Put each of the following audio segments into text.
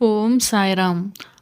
ఓం సాయిరామ్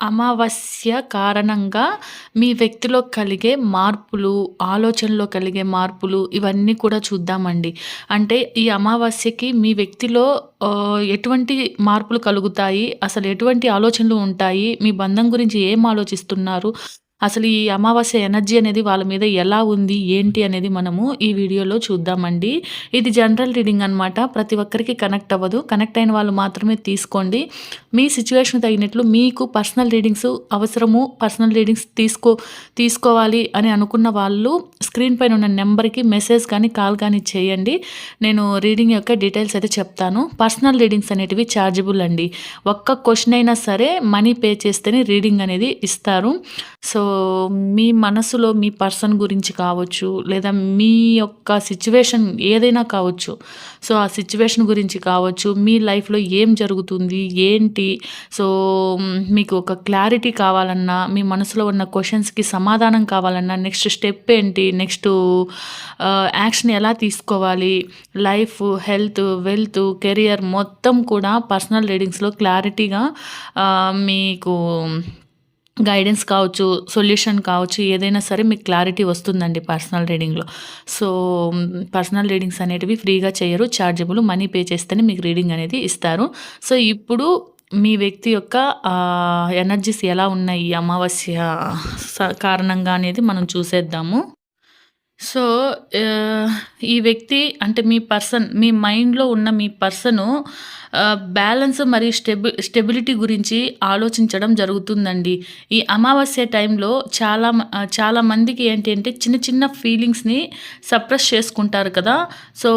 అమావాస్య కారణంగా మీ వ్యక్తిలో కలిగే మార్పులు ఆలోచనలో కలిగే మార్పులు ఇవన్నీ కూడా చూద్దామండి. అంటే ఈ అమావాస్యకి మీ వ్యక్తిలో ఎటువంటి మార్పులు కలుగుతాయి? అసలు ఎటువంటి ఆలోచనలు ఉంటాయి? మీ బంధం గురించి ఏం ఆలోచిస్తున్నారు? అసలు ఈ అమావాస్య ఎనర్జీ అనేది వాళ్ళ మీద ఎలా ఉంది ఏంటి అనేది మనము ఈ వీడియోలో చూద్దామండి. ఇది జనరల్ రీడింగ్ అన్నమాట. ప్రతి ఒక్కరికి కనెక్ట్ అవ్వదు. కనెక్ట్ అయిన వాళ్ళు మాత్రమే తీసుకోండి. మీ సిచ్యువేషన్ తగినట్లు మీకు పర్సనల్ రీడింగ్స్ అవసరము పర్సనల్ రీడింగ్స్ తీసుకో తీసుకోవాలి అని అనుకున్న వాళ్ళు స్క్రీన్ పైన ఉన్న నెంబర్కి మెసేజ్ కానీ కాల్ కానీ చేయండి. నేను రీడింగ్ యొక్క డీటెయిల్స్ అయితే చెప్తాను. పర్సనల్ రీడింగ్స్ అనేటివి ఛార్జబుల్ అండి. ఒక్క క్వశ్చన్ అయినా సరే మనీ పే చేస్తేనే రీడింగ్ అనేది ఇస్తారు. సో మీ మనసులో మీ పర్సన్ గురించి కావచ్చు లేదా మీ యొక్క సిచ్యువేషన్ ఏదైనా కావచ్చు. సో ఆ సిచ్యువేషన్ గురించి కావచ్చు మీ లైఫ్లో ఏం జరుగుతుంది ఏంటి? సో మీకు ఒక క్లారిటీ కావాలన్నా మీ మనసులో ఉన్న క్వశ్చన్స్కి సమాధానం కావాలన్నా నెక్స్ట్ స్టెప్ ఏంటి? నెక్స్ట్ యాక్షన్ ఎలా తీసుకోవాలి? లైఫ్ హెల్త్ వెల్త్ కెరియర్ మొత్తం కూడా పర్సనల్ రీడింగ్స్లో క్లారిటీగా మీకు గైడెన్స్ కావచ్చు సొల్యూషన్ కావచ్చు ఏదైనా సరే మీకు క్లారిటీ వస్తుందండి పర్సనల్ రీడింగ్లో. సో పర్సనల్ రీడింగ్స్ అనేటివి ఫ్రీగా చేయరు ఛార్జబుల్ మనీ పే చేస్తేనే మీకు రీడింగ్ అనేది ఇస్తారు. సో ఇప్పుడు మీ వ్యక్తి యొక్క ఎనర్జీస్ ఎలా ఉన్నాయి అమావాస్య స- కారణంగా అనేది మనం చూసేద్దాము. సో ఈ వ్యక్తి అంటే మీ పర్సన్ మీ మైండ్లో ఉన్న మీ పర్సను బ్యాలెన్స్ మరియు స్టెబి స్టెబిలిటీ గురించి ఆలోచించడం జరుగుతుందండి. ఈ అమావాస్య టైంలో చాలా మ- చాలా మందికి ఏంటి అంటే చిన్న చిన్న ఫీలింగ్స్ని సప్రెస్ చేసుకుంటారు కదా. సో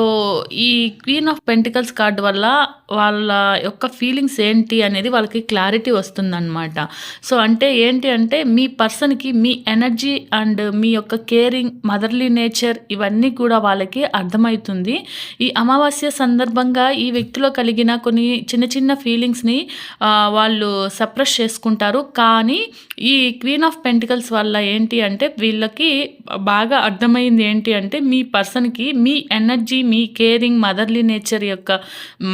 ఈ క్వీన్ ఆఫ్ పెంటికల్స్ కార్డ్ వల్ల వాళ్ళ యొక్క ఫీలింగ్స్ ఏంటి అనేది వాళ్ళకి క్లారిటీ వస్తుందన్నమాట. సో అంటే ఏంటి అంటే మీ పర్సన్కి మీ ఎనర్జీ అండ్ మీ యొక్క కేరింగ్ మదర్లీ నేచర్ ఇవన్నీ కూడా వాళ్ళకి అర్థమవుతుంది. ఈ అమావాస్య సందర్భంగా ఈ వ్యక్తిలో కలిగిన కొన్ని చిన్న చిన్న ఫీలింగ్స్ని వాళ్ళు సప్రెస్ చేసుకుంటారు. కానీ ఈ క్వీన్ ఆఫ్ పెంటికల్స్ వల్ల ఏంటి అంటే వీళ్ళకి బాగా అర్థమైంది ఏంటి అంటే మీ పర్సన్కి మీ ఎనర్జీ మీ కేరింగ్ మదర్లీ నేచర్ యొక్క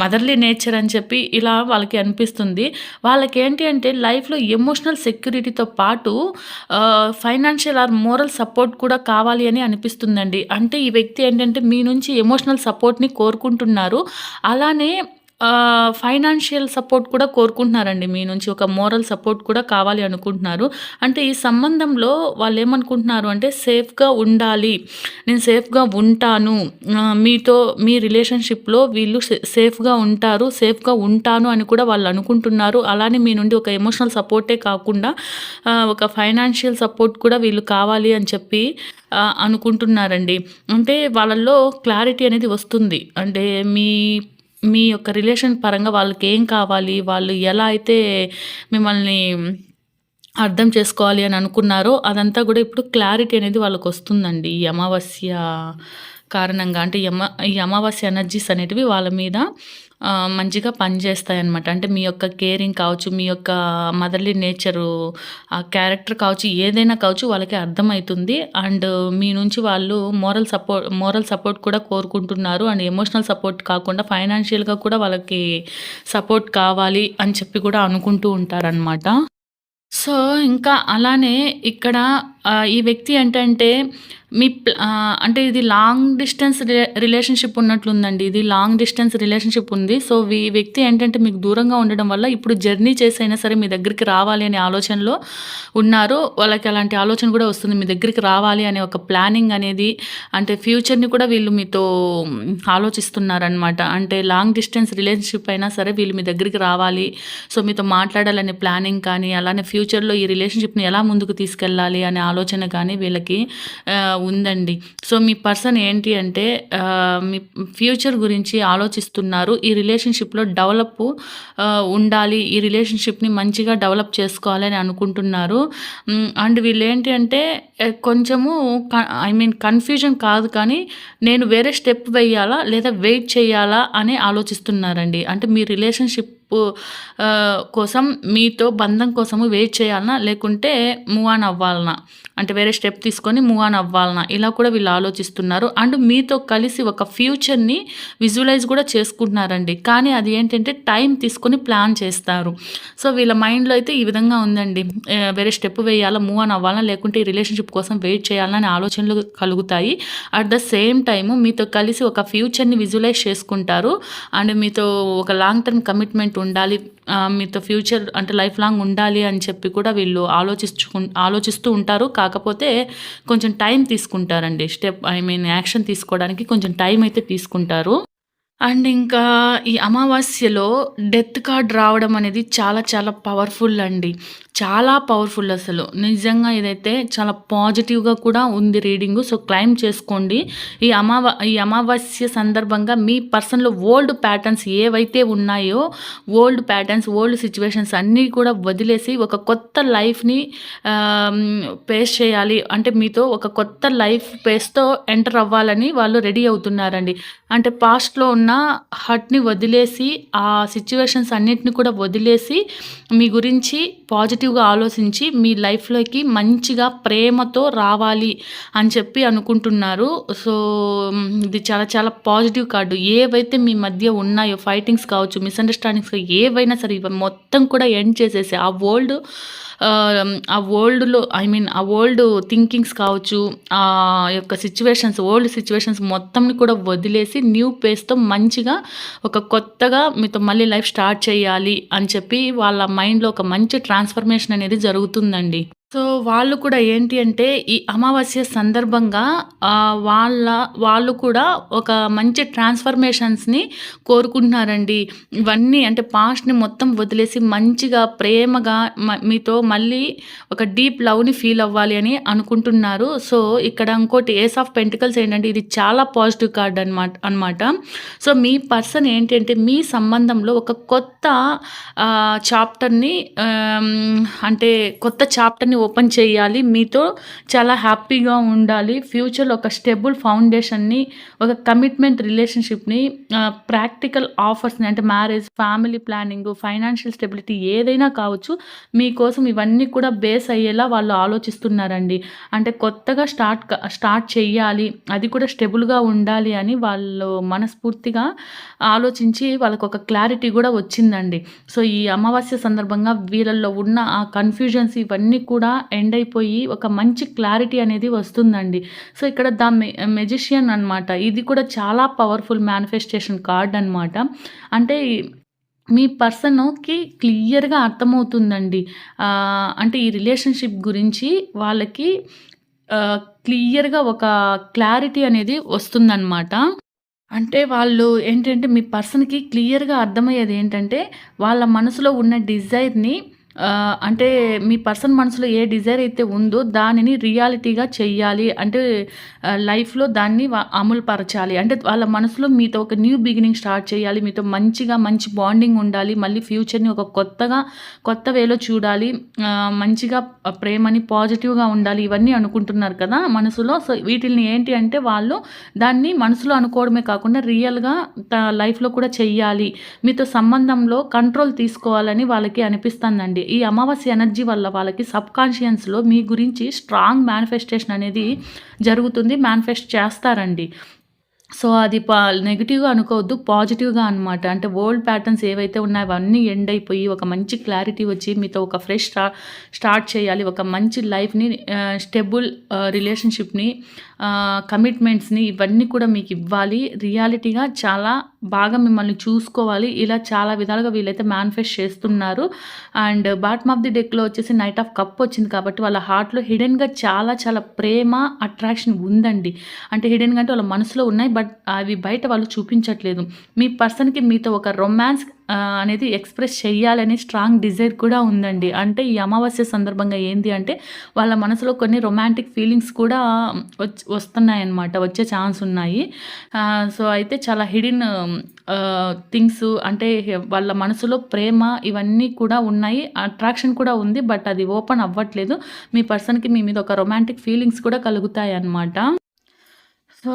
మదర్లీ నేచర్ అని చెప్పి ఇలా వాళ్ళకి అనిపిస్తుంది. వాళ్ళకి ఏంటి అంటే లైఫ్లో ఎమోషనల్ సెక్యూరిటీతో పాటు ఫైనాన్షియల్ ఆర్ మోరల్ సపోర్ట్ కూడా కావాలి అని అనిపిస్తుందండి. అంటే ఈ వ్యక్తి ఏంటంటే మీ నుంచి ఎమోషనల్ సపోర్ట్ని కోరుకుంటున్నారు. అలానే ఫైనాన్షియల్ సపోర్ట్ కూడా కోరుకుంటున్నారండి. మీ నుంచి ఒక మోరల్ సపోర్ట్ కూడా కావాలి అనుకుంటున్నారు. అంటే ఈ సంబంధంలో వాళ్ళు ఏమనుకుంటున్నారు అంటే సేఫ్గా ఉండాలి. నేను సేఫ్గా ఉంటాను. మీతో మీ రిలేషన్షిప్లో వీళ్ళు సే- సేఫ్గా ఉంటారు సేఫ్గా ఉంటాను అని కూడా వాళ్ళు అనుకుంటున్నారు. అలానే మీ నుండి ఒక ఎమోషనల్ సపోర్టే కాకుండా ఒక ఫైనాన్షియల్ సపోర్ట్ కూడా వీళ్ళు కావాలి అని చెప్పి అనుకుంటున్నారండి. అంటే వాళ్ళల్లో క్లారిటీ అనేది వస్తుంది. అంటే మీ మీ యొక్క రిలేషన్ పరంగా వాళ్ళకి ఏం కావాలి వాళ్ళు ఎలా అయితే మిమ్మల్ని అర్థం చేసుకోవాలి అని అనుకున్నారో అదంతా కూడా ఇప్పుడు క్లారిటీ అనేది వాళ్ళకి వస్తుందండి ఈ అమావాస్య కారణంగా అంటే యమ ఈ అమావాస్య ఎనర్జీస్ అనేటివి వాళ్ళ మీద మంచిగా పనిచేస్తాయి అన్నమాట అంటే మీ యొక్క కేరింగ్ కావచ్చు మీ యొక్క మదర్లీ నేచరు ఆ క్యారెక్టర్ కావచ్చు ఏదైనా కావచ్చు వాళ్ళకి అర్థమవుతుంది. అండ్ మీ నుంచి వాళ్ళు మోరల్ సపోర్ట్ మోరల్ సపోర్ట్ కూడా కోరుకుంటున్నారు. అండ్ ఎమోషనల్ సపోర్ట్ కాకుండా ఫైనాన్షియల్గా కూడా వాళ్ళకి సపోర్ట్ కావాలి అని చెప్పి కూడా అనుకుంటూ ఉంటారనమాట సో ఇంకా అలానే ఇక్కడ ఈ వ్యక్తి ఏంటంటే మీ అంటే ఇది లాంగ్ డిస్టెన్స్ రిలేషన్షిప్ ఉన్నట్లుందండి. ఇది లాంగ్ డిస్టెన్స్ రిలేషన్షిప్ ఉంది. సో ఈ వ్యక్తి ఏంటంటే మీకు దూరంగా ఉండడం వల్ల ఇప్పుడు జర్నీ చేసైనా సరే మీ దగ్గరికి రావాలి అనే ఆలోచనలో ఉన్నారు. వాళ్ళకి అలాంటి ఆలోచన కూడా వస్తుంది. మీ దగ్గరికి రావాలి అనే ఒక ప్లానింగ్ అనేది అంటే ఫ్యూచర్ని కూడా వీళ్ళు మీతో ఆలోచిస్తున్నారనమాట అంటే లాంగ్ డిస్టెన్స్ రిలేషన్షిప్ అయినా సరే వీళ్ళు మీ దగ్గరికి రావాలి. సో మీతో మాట్లాడాలనే ప్లానింగ్ కానీ అలానే ఫ్యూచర్లో ఈ రిలేషన్షిప్ని ఎలా ముందుకు తీసుకెళ్ళాలి అనే ఆలోచన కానీ వీళ్ళకి ఉందండి. సో, మీ పర్సన్ ఏంటి అంటే మీ ఫ్యూచర్ గురించి ఆలోచిస్తున్నారు. ఈ రిలేషన్‌షిప్‌లో డెవలప్ ఉండాలి. ఈ రిలేషన్‌షిప్‌ని మంచిగా డెవలప్ చేసుకోవాలని అనుకుంటున్నారు. అండ్ అండ్ వీళ్ళేంటి అంటే కొంచెము ఐ మీన్ కన్‌ఫ్యూజన్ కాదు కానీ, నేను వేరే స్టెప్ వెయ్యాలా? లేదా వెయిట్ చేయాలా? అని ఆలోచిస్తున్నారండి. అంటే మీ రిలేషన్షిప్ కోసం మీతో బంధం కోసము వెయిట్ చేయాలనా? లేకుంటే మూవ్ ఆన్ అవ్వాలనా? అంటే వేరే స్టెప్ తీసుకొని మూవ్ ఆన్ అవ్వాలనా? ఇలా కూడా వీళ్ళు ఆలోచిస్తున్నారు. అండ్ మీతో కలిసి ఒక ఫ్యూచర్‌ని విజువలైజ్ కూడా చేసుకుంటున్నారండి. కానీ అది ఏంటంటే టైం తీసుకొని ప్లాన్ చేస్తారు. సో, వీళ్ళ మైండ్‌లో అయితే ఈ విధంగా ఉందండి. వేరే స్టెప్ వేయాలా? మూవ్ ఆన్ అవ్వాలా? లేకుంటే ఈ రిలేషన్‌షిప్ కోసం వెయిట్ చేయాలని అనే ఆలోచనలు కలుగుతాయి. అట్ ద సేమ్ టైము మీతో కలిసి ఒక ఫ్యూచర్‌ని విజువలైజ్ చేసుకుంటారు. అండ్ మీతో ఒక లాంగ్ టర్మ్ కమిట్మెంట్ ఉండాలి. మీతో ఫ్యూచర్ అంటే లైఫ్ లాంగ్ ఉండాలి అని చెప్పి కూడా వీళ్ళు ఆలోచించుకుం ఆలోచిస్తూ ఉంటారు. కాకపోతే కొంచెం టైం తీసుకుంటారండి. స్టెప్ ఐ మీన్ యాక్షన్ తీసుకోవడానికి కొంచెం టైం అయితే తీసుకుంటారు. అండ్ ఇంకా ఈ అమావాస్యలో డెత్ కార్డ్ రావడం అనేది చాలా చాలా పవర్‌ఫుల్ అండి. చాలా పవర్‌ఫుల్ అసలు. నిజంగా ఇదైతే చాలా పాజిటివ్‌గా కూడా ఉంది రీడింగు. సో, క్లెయిమ్ చేసుకోండి. ఈ అమావా ఈ అమావాస్య సందర్భంగా మీ పర్సన్‌లో ఓల్డ్ ప్యాటర్న్స్ ఏవైతే ఉన్నాయో, ఓల్డ్ ప్యాటర్న్స్, ఓల్డ్ సిచ్యువేషన్స్ అన్నీ కూడా వదిలేసి ఒక కొత్త లైఫ్‌ని పేస్ చేయాలి. అంటే మీతో ఒక కొత్త లైఫ్ పేస్తో ఎంటర్ అవ్వాలని వాళ్ళు రెడీ అవుతున్నారండి. అంటే పాస్ట్‌లో ఉన్న హర్ట్‌ని వదిలేసి, ఆ సిచ్యువేషన్స్ అన్నిటిని కూడా వదిలేసి, మీ గురించి పాజిటివ్‌గా ఆలోచించి, మీ లైఫ్‌లోకి మంచిగా ప్రేమతో రావాలి అని చెప్పి అనుకుంటున్నారు. సో, ఇది చాలా చాలా పాజిటివ్ కార్డు. ఏవైతే మీ మధ్య ఉన్నాయో ఫైటింగ్స్ కావచ్చు, మిస్‌అండర్‌స్టాండింగ్స్ ఏవైనా సరే ఇవి మొత్తం కూడా ఎండ్ చేసేసి ఆ ఓల్డ్ ఆ ఓల్డ్‌లో ఐ మీన్ ఆ ఓల్డ్ థింకింగ్స్ కావచ్చు, ఆ యొక్క సిచ్యువేషన్స్ ఓల్డ్ సిచ్యువేషన్స్ మొత్తంని కూడా వదిలేసి న్యూ పేస్‌తో మంచిగా ఒక కొత్తగా మీతో మళ్ళీ లైఫ్ స్టార్ట్ చేయాలి అని చెప్పి వాళ్ళ మైండ్‌లో ఒక మంచి ట్రాన్స్‌ఫర్మేషన్ అనేది జరుగుతుందండి. సో, వాళ్ళు కూడా ఏంటి అంటే ఈ అమావాస్య సందర్భంగా వాళ్ళ వాళ్ళు కూడా ఒక మంచి ట్రాన్స్‌ఫర్మేషన్స్‌ని కోరుకుంటున్నారండి. ఇవన్నీ అంటే పాస్ట్‌ని మొత్తం వదిలేసి మంచిగా, ప్రేమగా మీతో మళ్ళీ ఒక డీప్ లవ్‌ని ఫీల్ అవ్వాలి అని అనుకుంటున్నారు. సో, ఇక్కడ ఇంకోటి ఏస్ ఆఫ్ పెంటికల్స్ ఏంటంటే ఇది చాలా పాజిటివ్ కార్డ్ అనమాట అనమాట. సో, మీ పర్సన్ ఏంటంటే మీ సంబంధంలో ఒక కొత్త చాప్టర్‌ని అంటే కొత్త చాప్టర్‌ని ఓపెన్ చేయాలి. మీతో చాలా హ్యాపీగా ఉండాలి. ఫ్యూచర్‌లో ఒక స్టేబుల్ ఫౌండేషన్‌ని, ఒక కమిట్మెంట్ రిలేషన్‌షిప్‌ని ప్రాక్టికల్ ఆఫర్స్‌ని అంటే marriage, family planning financial stability ఏదైనా కావచ్చు. మీకోసం ఇవన్నీ కూడా బేస్ అయ్యేలా వాళ్ళు ఆలోచిస్తున్నారండి. అంటే కొత్తగా స్టార్ట్ స్టార్ట్ చేయాలి అది కూడా స్టెబుల్గా ఉండాలి అని వాళ్ళు మనస్ఫూర్తిగా ఆలోచించి వాళ్ళకు ఒక క్లారిటీ కూడా వచ్చిందండి. సో, ఈ అమావాస్య సందర్భంగా వీళ్ళల్లో ఉన్న ఆ కన్‌ఫ్యూజన్స్ ఇవన్నీ కూడా ఎండ్ అయిపోయి ఒక మంచి క్లారిటీ అనేది వస్తుందండి. సో, ఇక్కడ ద మె మెజిషియన్ అనమాట. ఇది కూడా చాలా పవర్‌ఫుల్ మేనిఫెస్టేషన్ కార్డ్ అనమాట. అంటే మీ పర్సన్‌కి క్లియర్‌గా అర్థమవుతుందండి. అంటే ఈ రిలేషన్‌షిప్ గురించి వాళ్ళకి క్లియర్‌గా ఒక క్లారిటీ అనేది వస్తుందన్నమాట అంటే వాళ్ళు ఏంటంటే మీ పర్సన్‌కి క్లియర్‌గా అర్థమయ్యేది ఏంటంటే వాళ్ళ మనసులో ఉన్న డిజైర్‌ని అంటే మీ పర్సన్ మనసులో ఏ డిజైర్ అయితే ఉందో దానిని రియాలిటీగా చెయ్యాలి. అంటే లైఫ్‌లో దాన్ని అమలు పరచాలి. అంటే వాళ్ళ మనసులో మీతో ఒక న్యూ బిగినింగ్ స్టార్ట్ చేయాలి. మీతో మంచిగా మంచి బాండింగ్ ఉండాలి. మళ్ళీ ఫ్యూచర్‌ని ఒక కొత్తగా కొత్త వేలో చూడాలి. మంచిగా ప్రేమని పాజిటివ్‌గా ఉండాలి. ఇవన్నీ అనుకుంటున్నారు కదా మనసులో. సో, వీటిని ఏంటి అంటే వాళ్ళు దాన్ని మనసులో అనుకోవడమే కాకుండా రియల్‌గా త లైఫ్‌లో కూడా చెయ్యాలి. మీతో సంబంధంలో కంట్రోల్ తీసుకోవాలని వాళ్ళకి అనిపిస్తుందండి ఈ అమావాస్య ఎనర్జీ వల్ల వాళ్ళకి సబ్ కాన్షియన్స్లో మీ గురించి స్ట్రాంగ్ మేనిఫెస్టేషన్ అనేది జరుగుతుంది. మేనిఫెస్ట్ చేస్తారండి. సో, అది పా నెగిటివ్గా అనుకోవద్దు. పాజిటివ్‌గా అనమాట. అంటే ఓల్డ్ ప్యాటర్న్స్ ఏవైతే ఉన్నాయో అవన్నీ ఎండ్ అయిపోయి ఒక మంచి క్లారిటీ వచ్చి మీతో ఒక ఫ్రెష్ స్టార్ట్ చేయాలి. ఒక మంచి లైఫ్‌ని స్టెబుల్ స్టేబుల్ రిలేషన్‌షిప్‌ని కమిట్మెంట్స్‌ని ఇవన్నీ కూడా మీకు ఇవ్వాలి. రియాలిటీగా చాలా బాగా మిమ్మల్ని చూసుకోవాలి. ఇలా చాలా విధాలుగా వీళ్ళైతే మేనిఫెస్ట్ చేస్తున్నారు. అండ్ బాటమ్ ఆఫ్ ది డెక్‌లో వచ్చేసి నైట్ ఆఫ్ కప్ వచ్చింది కాబట్టి వాళ్ళ హార్ట్‌లో హిడెన్‌గా చాలా చాలా ప్రేమ, అట్రాక్షన్ ఉందండి. అంటే హిడెన్‌గా అంటే వాళ్ళ మనసులో ఉన్నాయి. బట్ అవి బయట వాళ్ళు చూపించట్లేదు మీ పర్సన్కి మీతో ఒక రొమాన్స్ అనేది ఎక్స్ప్రెస్ చేయాలని స్ట్రాంగ్ డిజైర్ కూడా ఉందండి. అంటే ఈ అమావాస్య సందర్భంగా ఏంటి అంటే వాళ్ళ మనసులో కొన్ని రొమాంటిక్ ఫీలింగ్స్ కూడా వచ్చి వస్తున్నాయి అన్నమాట వచ్చే ఛాన్స్ ఉన్నాయి. సో అయితే చాలా హిడిన్ థింగ్స్ అంటే వాళ్ళ మనసులో ప్రేమ ఇవన్నీ కూడా ఉన్నాయి. అట్రాక్షన్ కూడా ఉంది బట్ అది ఓపెన్ అవ్వట్లేదు. మీ పర్సన్కి మీ మీద ఒక రొమాంటిక్ ఫీలింగ్స్ కూడా కలుగుతాయి అన్నమాట సో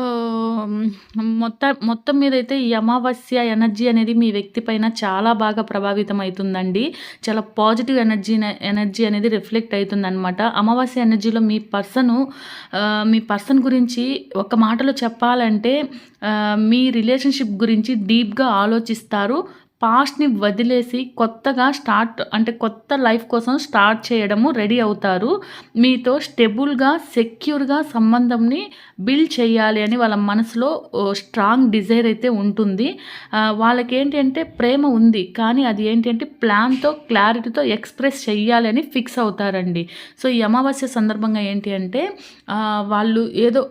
మొత్తం మొత్తం మీద అయితే ఈ అమావాస్య ఎనర్జీ అనేది మీ వ్యక్తి పైన చాలా బాగా ప్రభావితం అవుతుందండి చాలా పాజిటివ్ ఎనర్జీ ఎనర్జీ అనేది రిఫ్లెక్ట్ అవుతుంది అనమాట అమావాస్య ఎనర్జీలో మీ పర్సను మీ పర్సన్ గురించి ఒక మాటలో చెప్పాలంటే మీ రిలేషన్షిప్ గురించి డీప్గా ఆలోచిస్తారు. పాస్ట్ని వదిలేసి కొత్తగా స్టార్ట్ అంటే కొత్త లైఫ్ కోసం స్టార్ట్ చేయడము రెడీ అవుతారు. మీతో స్టెబుల్గా సెక్యూర్గా సంబంధంని బిల్డ్ చేయాలి అని వాళ్ళ మనసులో స్ట్రాంగ్ డిజైర్ అయితే ఉంటుంది. వాళ్ళకి ఏంటంటే అంటే ప్రేమ ఉంది. కానీ అది ఏంటి అంటే ప్లాన్తో క్లారిటీతో ఎక్స్ప్రెస్ చేయాలి అని ఫిక్స్ అవుతారండి. సో ఈ అమావాస్య సందర్భంగా ఏంటి అంటే వాళ్ళు ఏదో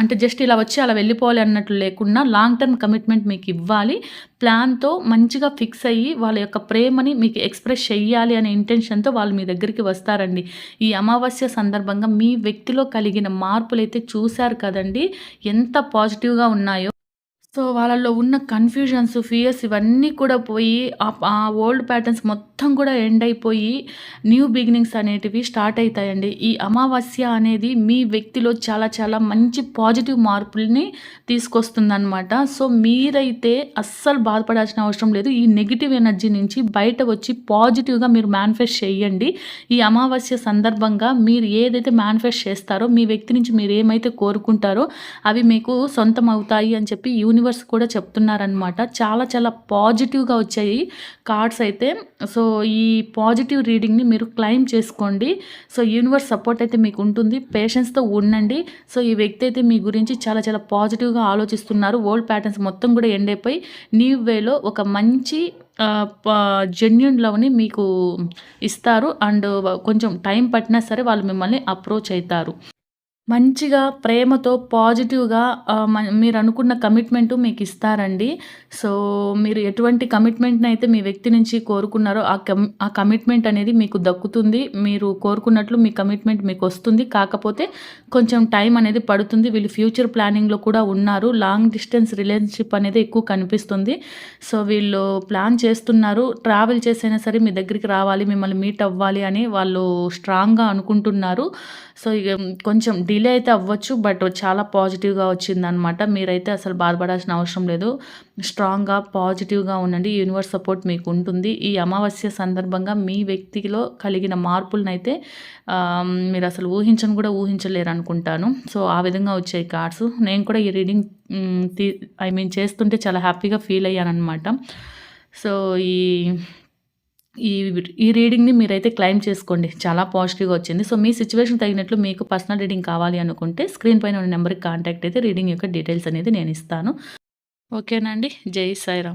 అంటే జస్ట్ ఇలా వచ్చి అలా వెళ్ళిపోవాలి అన్నట్లు లేకుండా లాంగ్ టర్మ్ కమిట్మెంట్ మీకు ఇవ్వాలి. ప్లాన్తో మంచిగా ఫిక్స్ అయ్యి వాళ్ళ యొక్క ప్రేమని మీకు ఎక్స్ప్రెస్ చెయ్యాలి అనే ఇంటెన్షన్తో వాళ్ళు మీ దగ్గరికి వస్తారండి. ఈ అమావాస్య సందర్భంగా మీ వ్యక్తిలో కలిగిన మార్పులు అయితే చూశారు కదండి. ఎంత పాజిటివ్గా ఉన్నాయో. సో వాళ్ళల్లో ఉన్న కన్ఫ్యూజన్స్ ఫియర్స్ ఇవన్నీ కూడా పోయి ఆ- ఓల్డ్ ప్యాటర్న్స్ మొత్తం కూడా ఎండ్ అయిపోయి న్యూ బిగినింగ్స్ అనేటివి స్టార్ట్ అవుతాయండి. ఈ అమావాస్య అనేది మీ వ్యక్తిలో చాలా చాలా మంచి పాజిటివ్ మార్పుల్ని తీసుకొస్తుందన్నమాట. సో మీరైతే అస్సలు బాధపడాల్సిన అవసరం లేదు. ఈ నెగిటివ్ ఎనర్జీ నుంచి బయట వచ్చి పాజిటివ్గా మీరు మేనిఫెస్ట్ చేయండి. ఈ అమావాస్య సందర్భంగా మీరు ఏదైతే మేనిఫెస్ట్ చేస్తారో మీ వ్యక్తి నుంచి మీరు ఏమైతే కోరుకుంటారో అవి మీకు సొంతం అవుతాయి అని చెప్పి యూనివర్స్ కూడా చెప్తున్నారనమాట చాలా చాలా పాజిటివ్గా వచ్చాయి కార్డ్స్ అయితే. సో ఈ పాజిటివ్ రీడింగ్ని మీరు క్లైమ్ చేసుకోండి. సో యూనివర్స్ సపోర్ట్ అయితే మీకు ఉంటుంది. పేషెన్స్తో ఉండండి. సో ఈ వ్యక్తి అయితే మీ గురించి చాలా చాలా పాజిటివ్గా ఆలోచిస్తున్నారు. ఓల్డ్ ప్యాటర్న్స్ మొత్తం కూడా ఎండ్ అయిపోయి న్యూ వేలో ఒక మంచి జెన్యున్ లవ్ని మీకు ఇస్తారు. అండ్ కొంచెం టైం పట్టినా సరే వాళ్ళు మిమ్మల్ని అప్రోచ్ అవుతారు. మంచిగా ప్రేమతో పాజిటివ్గా మ- మీరు అనుకున్న కమిట్మెంట్ మీకు ఇస్తారండి సో మీరు ఎటువంటి కమిట్మెంట్ని అయితే మీ వ్యక్తి నుంచి కోరుకున్నారో ఆ కమ్ ఆ కమిట్మెంట్ అనేది మీకు దక్కుతుంది. మీరు కోరుకున్నట్లు మీ కమిట్మెంట్ మీకు వస్తుంది కాకపోతే కొంచెం టైం అనేది పడుతుంది. వీళ్ళు ఫ్యూచర్ ప్లానింగ్లో కూడా ఉన్నారు. లాంగ్ డిస్టెన్స్ రిలేషన్షిప్ అనేది ఎక్కువ కనిపిస్తుంది. సో వీళ్ళు ప్లాన్ చేస్తున్నారు. ట్రావెల్ చేసైనా సరే మీ దగ్గరికి రావాలి మిమ్మల్ని మీట్ అవ్వాలి అని వాళ్ళు స్ట్రాంగ్గా అనుకుంటున్నారు. సో ఇక కొంచెం డిలే అయితే అవ్వచ్చు బట్ చాలా పాజిటివ్గా వచ్చిందనమాట మీరైతే అసలు బాధపడాల్సిన అవసరం లేదు. స్ట్రాంగ్గా పాజిటివ్గా ఉండండి. యూనివర్స్ సపోర్ట్ మీకు ఉంటుంది ఈ అమావాస్య సందర్భంగా మీ వ్యక్తిలో కలిగిన మార్పులనైతే మీరు అసలు ఊహించని కూడా ఊహించలేరు అనుకుంటాను సో ఆ విధంగా వచ్చాయి కార్డ్స్ నేను కూడా ఈ రీడింగ్ ఐ మీన్ చేస్తుంటే చాలా హ్యాపీగా ఫీల్ అయ్యాను అనమాట సో ఈ ఈ ఈ రీడింగ్ని మీరైతే క్లైమ్ చేసుకోండి. చాలా పాజిటివ్గా వచ్చింది. సో మీ సిచ్యువేషన్ తగినట్లు మీకు పర్సనల్ రీడింగ్ కావాలి అనుకుంటే స్క్రీన్ పైన ఉన్న నెంబర్కి కాంటాక్ట్ అయితే రీడింగ్ యొక్క డీటెయిల్స్ అనేది నేను ఇస్తాను. ఓకేనండి. జై సాయిరామ్.